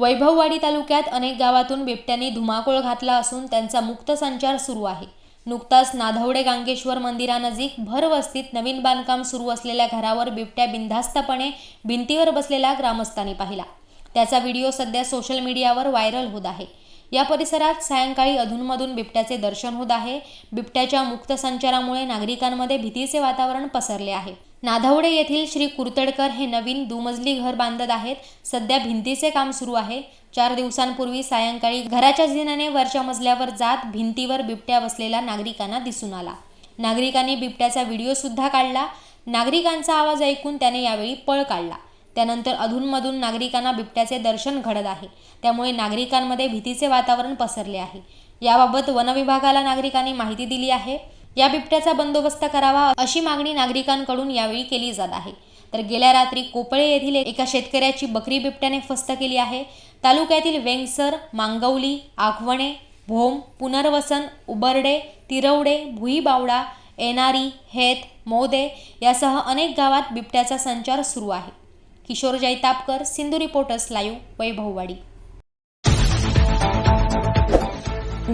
वैभववाडी तालुक्यात अनेक गावातून बिबट्यांनी धुमाकूळ घातला असून त्यांचा मुक्त संचार सुरू आहे. नुकताच नाधवडे गांगेश्वर मंदिरानजीक भरवस्तीत नवीन बांधकाम सुरू असलेल्या घरावर बिबट्या बिनधास्तपणे भिंतीवर बसलेला ग्रामस्थांनी पाहिला. त्याचा व्हिडिओ सध्या सोशल मीडियावर व्हायरल होत आहे. या परिसरात सायंकाळी अधूनमधून बिबट्याचे दर्शन होत आहे. बिबट्याच्या मुक्त संचारामुळे नागरिकांमध्ये भीतीचे वातावरण पसरले आहे. नाधवडे येथील श्री कुर्तडकर हे नवीन दुमजली घर बांधत आहेत. सध्या भिंतीचे काम सुरू आहे. चार दिवसांपूर्वी सायंकाळी घराच्या जिन्याने वरच्या मजल्यावर जात भिंतीवर बिबट्या बसलेला नागरिकांना दिसून आला. नागरिकांनी बिबट्याचा व्हिडिओ सुद्धा काढला. नागरिकांचा आवाज ऐकून त्याने यावेळी पळ काढला. त्यानंतर अधूनमधून नागरिकांना बिबट्याचे दर्शन घडत आहे. त्यामुळे नागरिकांमध्ये भीतीचे वातावरण पसरले आहे. याबाबत वनविभागाला नागरिकांनी माहिती दिली आहे. या बिबट्याचा बंदोबस्त करावा अशी मागणी नागरिकांकडून यावेळी केली जात आहे. तर गेल्या रात्री कोपळे येथील एका शेतकऱ्याची बकरी बिबट्याने फस्त केली आहे. तालुक्यातील वेंगसर मांगवली आखवणे भोम पुनर्वसन उबरडे तिरवडे भुईबावडा एनारी हेत मोदे यासह अनेक गावात बिबट्याचा संचार सुरू आहे. Kishor Jaitapkar Sindhu reporters live Vaibhavwadi.